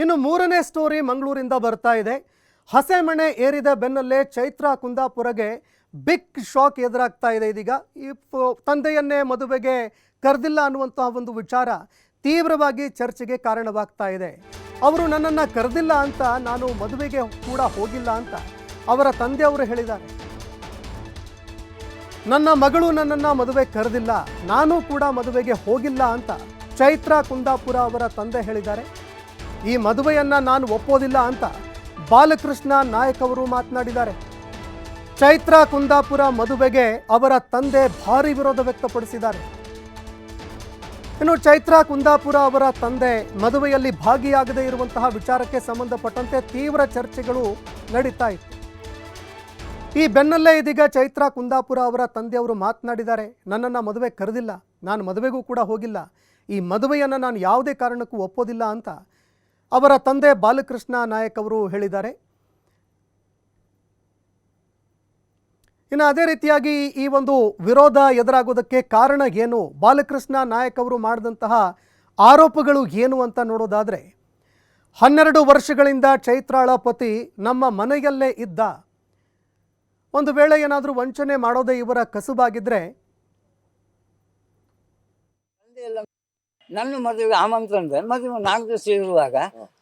ಇನ್ನು ಮೂರನೇ ಸ್ಟೋರಿ ಮಂಗಳೂರಿಂದ ಬರ್ತಾ ಇದೆ. ಹಸೆಮಣೆ ಏರಿದ ಬೆನ್ನಲ್ಲೇ ಚೈತ್ರ ಕುಂದಾಪುರಗೆ ಬಿಗ್ ಶಾಕ್ ಎದುರಾಗ್ತಾ ಇದೆ ಇದೀಗ. ಈ ತಂದೆಯನ್ನೇ ಮದುವೆಗೆ ಕರೆದಿಲ್ಲ ಅನ್ನುವಂತಹ ಒಂದು ವಿಚಾರ ತೀವ್ರವಾಗಿ ಚರ್ಚೆಗೆ ಕಾರಣವಾಗ್ತಾ ಇದೆ. ಅವರು ನನ್ನನ್ನು ಕರೆದಿಲ್ಲ ಅಂತ ನಾನು ಮದುವೆಗೆ ಕೂಡ ಹೋಗಿಲ್ಲ ಅಂತ ಅವರ ತಂದೆಯವರು ಹೇಳಿದ್ದಾರೆ. ನನ್ನ ಮಗಳು ನನ್ನನ್ನು ಮದುವೆ ಕರೆದಿಲ್ಲ, ನಾನು ಕೂಡ ಮದುವೆಗೆ ಹೋಗಿಲ್ಲ ಅಂತ ಚೈತ್ರ ಕುಂದಾಪುರ ಅವರ ತಂದೆ ಹೇಳಿದ್ದಾರೆ. ಈ ಮದುವೆಯನ್ನು ನಾನು ಒಪ್ಪೋದಿಲ್ಲ ಅಂತ ಬಾಲಕೃಷ್ಣ ನಾಯಕ್ ಅವರು ಮಾತನಾಡಿದ್ದಾರೆ. ಚೈತ್ರ ಕುಂದಾಪುರ ಮದುವೆಗೆ ಅವರ ತಂದೆ ಭಾರಿ ವಿರೋಧ ವ್ಯಕ್ತಪಡಿಸಿದ್ದಾರೆ. ಇನ್ನು ಚೈತ್ರ ಕುಂದಾಪುರ ಅವರ ತಂದೆ ಮದುವೆಯಲ್ಲಿ ಭಾಗಿಯಾಗದೇ ಇರುವಂತಹ ವಿಚಾರಕ್ಕೆ ಸಂಬಂಧಪಟ್ಟಂತೆ ತೀವ್ರ ಚರ್ಚೆಗಳು ನಡೀತಾ ಇತ್ತು. ಈ ಬೆನ್ನಲ್ಲೇ ಇದೀಗ ಚೈತ್ರ ಕುಂದಾಪುರ ಅವರ ತಂದೆಯವರು ಮಾತನಾಡಿದ್ದಾರೆ, ನನ್ನನ್ನು ಮದುವೆ ಕರೆದಿಲ್ಲ, ನಾನು ಮದುವೆಗೂ ಕೂಡ ಹೋಗಿಲ್ಲ. ಈ ಮದುವೆಯನ್ನು ನಾನು ಯಾವುದೇ ಕಾರಣಕ್ಕೂ ಒಪ್ಪೋದಿಲ್ಲ ಅಂತ ಅವರ ತಂದೆ ಬಾಲಕೃಷ್ಣ ನಾಯಕ್ ಅವರು ಹೇಳಿದ್ದಾರೆ. ಇನ್ನು ಅದೇ ರೀತಿಯಾಗಿ ಈ ಒಂದು ವಿರೋಧ ಎದುರಾಗೋದಕ್ಕೆ ಕಾರಣ ಏನು? ಬಾಲಕೃಷ್ಣ ನಾಯಕ್ ಅವರು ಮಾಡಿದಂತಹ ಆರೋಪಗಳು ಏನು ಅಂತ ನೋಡೋದಾದರೆ, ಹನ್ನೆರಡು ವರ್ಷಗಳಿಂದ ಚೈತ್ರಾಳ ಪತಿ ನಮ್ಮ ಮನೆಯಲ್ಲೇ ಇದ್ದ, ಒಂದು ವೇಳೆ ಏನಾದರೂ ವಂಚನೆ ಮಾಡೋದೇ ಇವರ ಎಲ್ಲ ನನ್ನ ಮದುವೆಗೆ ಆಮಂತ್ರಣ ಇದೆ ಮದುವೆ ನಾಲ್ಕು ದಿವಸ ಇರುವಾಗ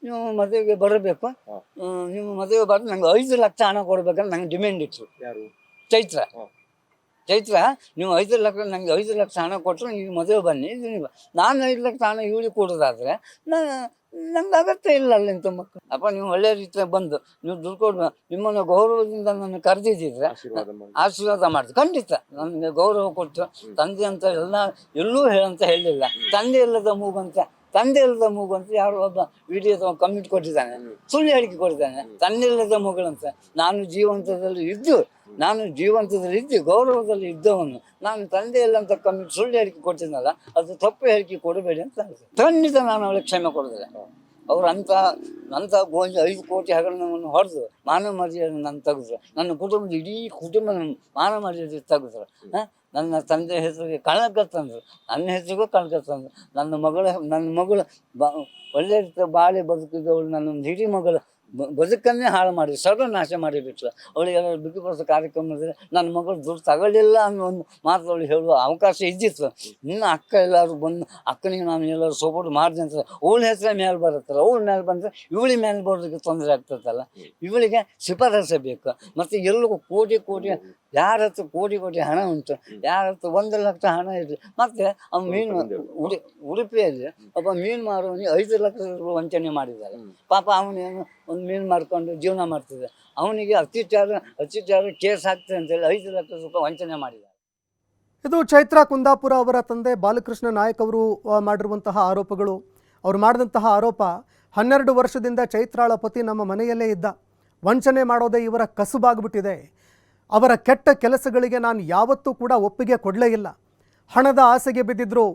ನೀವು ಮದುವೆಗೆ ಬರಬೇಕು. ನಿಮ್ಮ ನೀವು ಮದುವೆ ಬರೋದು ನಂಗೆ ಐದು ಲಕ್ಷ ಹಣ ಕೊಡ್ಬೇಕಂತ ನಂಗೆ ಡಿಮ್ಯಾಂಡ್ ಇತ್ತು. ಯಾರು? ಚೈತ್ರ. ಚೈತ್ರ ನೀವು ಐದು ಲಕ್ಷ ನನಗೆ ಐದು ಲಕ್ಷ ಹಣ ಕೊಟ್ಟರು ನೀವು ಮದುವೆ ಬನ್ನಿ ನೀವು. ನಾನು ಐದು ಲಕ್ಷ ಹಣ ಇವಳಿಗೆ ನಾನು ನಂಗೆ ಅಗತ್ಯ ಇಲ್ಲ ಅಲ್ಲಿಂದ ಮಕ್ಕಳು ಅಪ್ಪ ನೀವು ಒಳ್ಳೆ ರೀತಿಯಾಗಿ ಬಂದು ನೀವು ದುಡ್ಡು ಕೊಡು ನಿಮ್ಮನ್ನು ಗೌರವದಿಂದ ನನ್ನ ಕರೆದಿದ್ದಿದ್ರೆ ಆಶೀರ್ವಾದ ಮಾಡಿ. ಆಶೀರ್ವಾದ ಮಾಡಿದ್ರು ಖಂಡಿತ ನನಗೆ ಗೌರವ ಕೊಟ್ಟು ತಂದೆ ಅಂತ ಎಲ್ಲ ಎಲ್ಲೂ ಹೇಳಂತ ಹೇಳಿಲ್ಲ. ತಂದೆ ಇಲ್ಲದ ಮೂಗಂತ ತಂದೆ ಇಲ್ಲದ ಮೂಗು ಅಂತ ಯಾರೋ ಒಬ್ಬ ವಿಡಿಯೋ ಕಮೆಂಟ್ ಕೊಟ್ಟಿದ್ದಾನೆ. ಸುಳ್ಳು ಹೇಳಿಕೆ ಕೊಟ್ಟಿದ್ದಾನೆ. ತಂದೆ ಇಲ್ಲದ ಮಗಳಂತ. ನಾನು ಜೀವಂತದಲ್ಲಿ ಇದ್ದು ನಾನು ಜೀವಂತದಲ್ಲಿ ಇದ್ದು ಗೌರವದಲ್ಲಿ ಇದ್ದವನು. ನಾನು ತಂದೆ ಇಲ್ಲ ಅಂತ ಕಮೆಂಟ್ ಸುಳ್ಳು ಹೇಳಿಕೆ ಕೊಟ್ಟಿದ್ನಲ್ಲ ಅದು ತಪ್ಪು ಹೇಳಿಕೆ ಕೊಡಬೇಡಿ ಅಂತ. ಖಂಡಿತ ನಾನು ಅವಳಿಗೆ ಕ್ಷಮೆ ಕೊಡೋದಿಲ್ಲ ಅವ್ರು ಅಂತ ನಂತ ಗೋಂಜಿ ಐದು ಕೋಟಿ ಹಗರಣವನ್ನು ಹೊಡೆದು ಮಾನವ ಮರ್ಯಾದೆ ನನ್ನ ತೆಗೆದ್ರು. ನನ್ನ ಕುಟುಂಬದ ಇಡೀ ಕುಟುಂಬ ಮಾನವ ಮರ್ಯಾದೆ ತೆಗೆದ್ರು. ಹ? ನನ್ನ ತಂದೆ ಹೆಸರಿಗೆ ಕಣಕ ತಂದರು. ನನ್ನ ಹೆಸರಿಗೂ ಕಣಕ ತಂದರು. ನನ್ನ ಮಗಳ, ನನ್ನ ಮಗಳು ಬ, ಒಳ್ಳೆ ರೀತಿ ಬಾಳೆ ಬದುಕಿದವಳು. ನನ್ನ ಹಿರಿ ಮಗಳು. ಬ- ಬದುಕನ್ನೇ ಹಾಳು ಮಾಡಿ ಸರ್ವನಾಶ ಮಾಡಿಬಿಟ್ಲು. ಅವಳಿಗೆಲ್ಲ ಬಿಗಿ ಬಸ್ ಕಾರ್ಯಕ್ರಮದಲ್ಲಿ ನನ್ನ ಮಗಳು ದುಡ್ಡು ತಗೊಳ್ಳಿಲ್ಲ ಅನ್ನೋ ಒಂದು ಮಾತು ಅವಳು ಹೇಳುವ ಅವಕಾಶ ಇದ್ದಿತ್ತು. ನಿನ್ನ ಅಕ್ಕ ಎಲ್ಲರೂ ಬಂದು ಅಕ್ಕನಿಗೆ ನಾನು ಎಲ್ಲರೂ ಸಪೋರ್ಟ್ ಮಾಡಿದೆ ಅಂತ ಅವಳ ಹೆಸರೇ ಮೇಲೆ ಬರುತ್ತಲ್ಲ ಅವಳ ಮೇಲೆ ಬಂದರೆ ಇವಳಿ ಮೇಲೆ ಬರೋದಕ್ಕೆ ತೊಂದರೆ ಆಗ್ತದಲ್ಲ. ಇವಳಿಗೆ ಶಿಫಾರಸೆ ಬೇಕು. ಮತ್ತು ಎಲ್ಲರಿಗೂ ಕೋಟಿ ಕೋಟಿ ಯಾರ ಹತ್ರ ಕೋಟಿ ಕೋಟಿ ಹಣ ಉಂಟು. ಯಾರ ಹತ್ರ ಒಂದು ಲಕ್ಷ ಹಣ ಇರಲಿ ಮತ್ತೆ ಅವ್ನು ಮೀನು ಉಡಿ ಉಡುಪಿಯಲ್ಲಿ ಒಬ್ಬ ಮೀನು ಮಾರುವವನಿಗೆ ಐದು ಲಕ್ಷ ರೂಪಾಯಿ ವಂಚನೆ ಮಾಡಿದ್ದಾರೆ. ಪಾಪ ಅವನೇನು ಒಂದು ಮೀನು ಮಾರ್ಕೊಂಡು ಜೀವನ ಮಾಡ್ತಿದ್ದ. ಅವನಿಗೆ ಅತ್ಯಾಚಾರ ಅತ್ಯಾಚಾರ ಕೇಸ್ ಹಾಕ್ತದೆ ಅಂತೇಳಿ ಐದು ಲಕ್ಷ ರೂಪಾಯಿ ವಂಚನೆ ಮಾಡಿದ್ದಾರೆ. ಇದು ಚೈತ್ರ ಕುಂದಾಪುರ ಅವರ ತಂದೆ ಬಾಲಕೃಷ್ಣ ನಾಯಕ್ ಅವರು ಮಾಡಿರುವಂತಹ ಆರೋಪಗಳು. ಅವರು ಮಾಡಿದಂತಹ ಆರೋಪ, ಹನ್ನೆರಡು ವರ್ಷದಿಂದ ಚೈತ್ರಾಳ ಪತಿ ನಮ್ಮ ಮನೆಯಲ್ಲೇ ಇದ್ದ. ವಂಚನೆ ಮಾಡೋದೇ ಇವರ ಕಸುಬಾಗ್ಬಿಟ್ಟಿದೆ. ಅವರ ಕೆಟ್ಟ ಕೆಲಸಗಳಿಗೆ ನಾನು ಯಾವತ್ತೂ ಕೂಡ ಒಪ್ಪಿಗೆ ಕೊಡಲೇ ಇಲ್ಲ. ಹಣದ ಆಸೆಗೆ ಬಿದ್ದಿದ್ರು.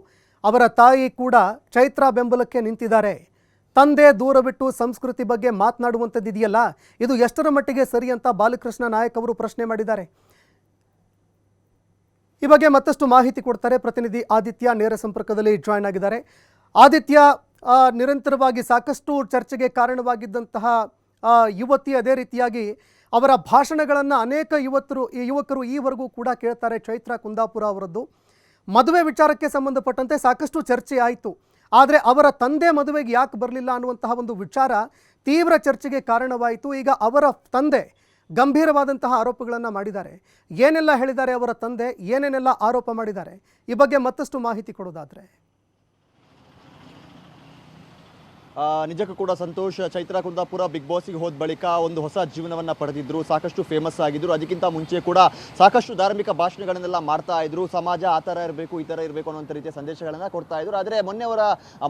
ಅವರ ತಾಯಿ ಕೂಡ ಚೈತ್ರ ಬೆಂಬಲಕ್ಕೆ ನಿಂತಿದ್ದಾರೆ. ತಂದೆ ದೂರ ಬಿಟ್ಟು ಸಂಸ್ಕೃತಿ ಬಗ್ಗೆ ಮಾತನಾಡುವಂಥದ್ದು ಇದೆಯಲ್ಲ ಇದು ಎಷ್ಟರ ಮಟ್ಟಿಗೆ ಸರಿ ಅಂತ ಬಾಲಕೃಷ್ಣ ನಾಯಕ್ ಅವರು ಪ್ರಶ್ನೆ ಮಾಡಿದ್ದಾರೆ. ಈ ಬಗ್ಗೆ ಮತ್ತಷ್ಟು ಮಾಹಿತಿ ಕೊಡ್ತಾರೆ ಪ್ರತಿನಿಧಿ ಆದಿತ್ಯ ನೇರ ಸಂಪರ್ಕದಲ್ಲಿ ಜಾಯ್ನ್ ಆಗಿದ್ದಾರೆ. ಆದಿತ್ಯ ನಿರಂತರವಾಗಿ ಸಾಕಷ್ಟು ಚರ್ಚೆಗೆ ಕಾರಣವಾಗಿದ್ದಂತಹ ಯುವತಿ ಅದೇ ರೀತಿಯಾಗಿ ಅವರ ಭಾಷಣಗಳನ್ನು ಅನೇಕ ಯುವತರು, ಈ ಯುವಕರು ಈವರೆಗೂ ಕೂಡ ಕೇಳ್ತಾರೆ ಚೈತ್ರ ಕುಂದಾಪುರ ಅವರದ್ದು. ಮದುವೆ ವಿಚಾರಕ್ಕೆ ಸಂಬಂಧಪಟ್ಟಂತೆ ಸಾಕಷ್ಟು ಚರ್ಚೆ ಆಯಿತು. ಆದರೆ ಅವರ ತಂದೆ ಮದುವೆಗೆ ಯಾಕೆ ಬರಲಿಲ್ಲ ಅನ್ನುವಂತಹ ಒಂದು ವಿಚಾರ ತೀವ್ರ ಚರ್ಚೆಗೆ ಕಾರಣವಾಯಿತು. ಈಗ ಅವರ ತಂದೆ ಗಂಭೀರವಾದಂತಹ ಆರೋಪಗಳನ್ನು ಮಾಡಿದ್ದಾರೆ. ಏನೆಲ್ಲ ಹೇಳಿದ್ದಾರೆ ಅವರ ತಂದೆ? ಏನೇನೆಲ್ಲ ಆರೋಪ ಮಾಡಿದ್ದಾರೆ? ಈ ಬಗ್ಗೆ ಮತ್ತಷ್ಟು ಮಾಹಿತಿ ಕೊಡೋದಾದ್ರೆ ಆ, ನಿಜಕ್ಕೂ ಕೂಡ ಸಂತೋಷ್. ಚೈತ್ರ ಕುಂದಾಪುರ ಬಿಗ್ ಬಾಸ್ಗೆ ಹೋದ ಬಳಿಕ ಒಂದು ಹೊಸ ಜೀವನವನ್ನ ಪಡೆದಿದ್ರು. ಸಾಕಷ್ಟು ಫೇಮಸ್ ಆಗಿದ್ರು. ಅದಕ್ಕಿಂತ ಮುಂಚೆ ಕೂಡ ಸಾಕಷ್ಟು ಧಾರ್ಮಿಕ ಭಾಷಣಗಳನ್ನೆಲ್ಲ ಮಾಡ್ತಾ ಇದ್ರು. ಸಮಾಜ ಆ ಥರ ಇರಬೇಕು, ಈ ಥರ ಇರಬೇಕು ಅನ್ನೋಂಥ ರೀತಿಯ ಸಂದೇಶಗಳನ್ನ ಕೊಡ್ತಾ ಇದ್ರು. ಆದರೆ ಮೊನ್ನೆ ಅವರ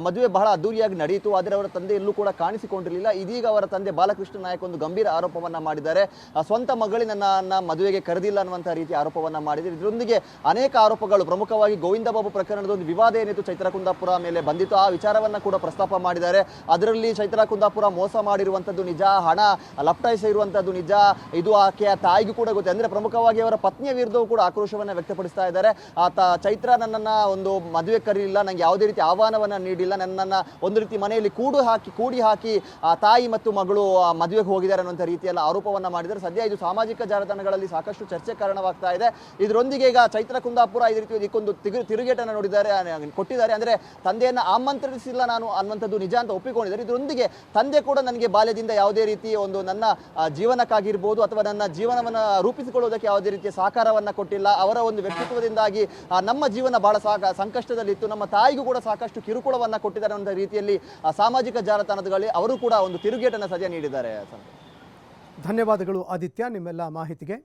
ಮದುವೆ ಬಹಳ ಅದ್ದೂರಿಯಾಗಿ ನಡೆಯಿತು ಆದರೆ ಅವರ ತಂದೆ ಎಲ್ಲೂ ಕೂಡ ಕಾಣಿಸಿಕೊಂಡಿರಲಿಲ್ಲ. ಇದೀಗ ಅವರ ತಂದೆ ಬಾಲಕೃಷ್ಣ ನಾಯಕ್ ಒಂದು ಗಂಭೀರ ಆರೋಪವನ್ನ ಮಾಡಿದ್ದಾರೆ. ಸ್ವಂತ ಮಗಳಿ ನನ್ನ ಮದುವೆಗೆ ಕರೆದಿಲ್ಲ ಅನ್ನುವಂಥ ರೀತಿ ಆರೋಪವನ್ನ ಮಾಡಿದರು ಇದರೊಂದಿಗೆ ಅನೇಕ ಆರೋಪಗಳು. ಪ್ರಮುಖವಾಗಿ ಗೋವಿಂದ ಬಾಬು ಪ್ರಕರಣದ ಒಂದು ವಿವಾದ ಏನಿತ್ತು ಚೈತ್ರಕುಂದಾಪುರ ಮೇಲೆ ಬಂದಿತ್ತು. ಆ ವಿಚಾರವನ್ನ ಕೂಡ ಪ್ರಸ್ತಾಪ ಮಾಡಿದ್ದಾರೆ. ಅದರಲ್ಲಿ ಚೈತ್ರ ಕುಂದಾಪುರ ಮೋಸ ಮಾಡಿರುವಂಥದ್ದು ನಿಜ, ಹಣ ಲಪ್ಟಾಯಿಸಿರುವಂಥದ್ದು ನಿಜ. ಇದು ಆಕೆಯ ತಾಯಿಗೂ ಕೂಡ ಗೊತ್ತಿದೆ ಅಂದ್ರೆ ಪ್ರಮುಖವಾಗಿ ಅವರ ಪತ್ನಿಯ ವಿರುದ್ಧವೂ ಕೂಡ ಆಕ್ರೋಶವನ್ನ ವ್ಯಕ್ತಪಡಿಸ್ತಾ ಇದ್ದಾರೆ. ಆತ ಚೈತ್ರ ನನ್ನನ್ನ ಒಂದು ಮದುವೆ ಕರೀಲಿಲ್ಲ ನನಗೆ ಯಾವುದೇ ರೀತಿ ಆಹ್ವಾನವನ್ನ ನೀಡಿಲ್ಲ. ನನ್ನನ್ನ ಒಂದು ರೀತಿ ಮನೆಯಲ್ಲಿ ಕೂಡು ಹಾಕಿ, ಕೂಡಿ ಹಾಕಿ, ಆ ತಾಯಿ ಮತ್ತು ಮಗಳು ಮದುವೆಗೆ ಹೋಗಿದ್ದಾರೆ ಅನ್ನುವಂಥ ರೀತಿಯಲ್ಲ ಆರೋಪವನ್ನ ಮಾಡಿದರೆ ಸದ್ಯ ಇದು ಸಾಮಾಜಿಕ ಜಾಲತಾಣಗಳಲ್ಲಿ ಸಾಕಷ್ಟು ಚರ್ಚೆ ಕಾರಣವಾಗ್ತಾ ಇದೆ. ಇದರೊಂದಿಗೆ ಈಗ ಚೈತ್ರ ಕುಂದಾಪುರ ಈ ರೀತಿ ಇದಕ್ಕೊಂದು ತಿರು ತಿರುಗೇಟನ್ನು ನೋಡಿದ್ದಾರೆ ಕೊಟ್ಟಿದ್ದಾರೆ. ಅಂದ್ರೆ ತಂದೆಯನ್ನು ಆಮಂತ್ರಿಸಿಲ್ಲ ನಾನು ಅನ್ನುವಂಥದ್ದು ನಿಜ ಅಂತ ಒಪ್ಪಿಕೊಂಡಿದ್ದಾರೆ. ಇದರೊಂದಿಗೆ ತಂದೆ ಕೂಡ ನನಗೆ ಬಾಲ್ಯದಿಂದ ಯಾವುದೇ ರೀತಿ ಒಂದು ನನ್ನ ಜೀವನಕ್ಕಾಗಿರ್ಬೋದು ಅಥವಾ ನನ್ನ ಜೀವನವನ್ನು ರೂಪಿಸಿಕೊಳ್ಳುವುದಕ್ಕೆ ಯಾವುದೇ ರೀತಿಯ ಸಹಕಾರವನ್ನು ಕೊಟ್ಟಿಲ್ಲ. ಅವರ ಒಂದು ವ್ಯಕ್ತಿತ್ವದಿಂದಾಗಿ ನಮ್ಮ ಜೀವನ ಬಹಳ ಸಾಕ, ಸಂಕಷ್ಟದಲ್ಲಿತ್ತು. ನಮ್ಮ ತಾಯಿಗೂ ಕೂಡ ಸಾಕಷ್ಟು ಕಿರುಕುಳವನ್ನು ಕೊಟ್ಟಿದ್ದಾರೆ ಅನ್ನೋ ರೀತಿಯಲ್ಲಿ ಸಾಮಾಜಿಕ ಜಾಲತಾಣದಲ್ಲಿ ಅವರು ಕೂಡ ಒಂದು ತಿರುಗೇಟನ್ನು ಸದ್ಯ ನೀಡಿದ್ದಾರೆ. ಧನ್ಯವಾದಗಳು ಆದಿತ್ಯ, ನಿಮ್ಮೆಲ್ಲ ಮಾಹಿತಿಗೆ.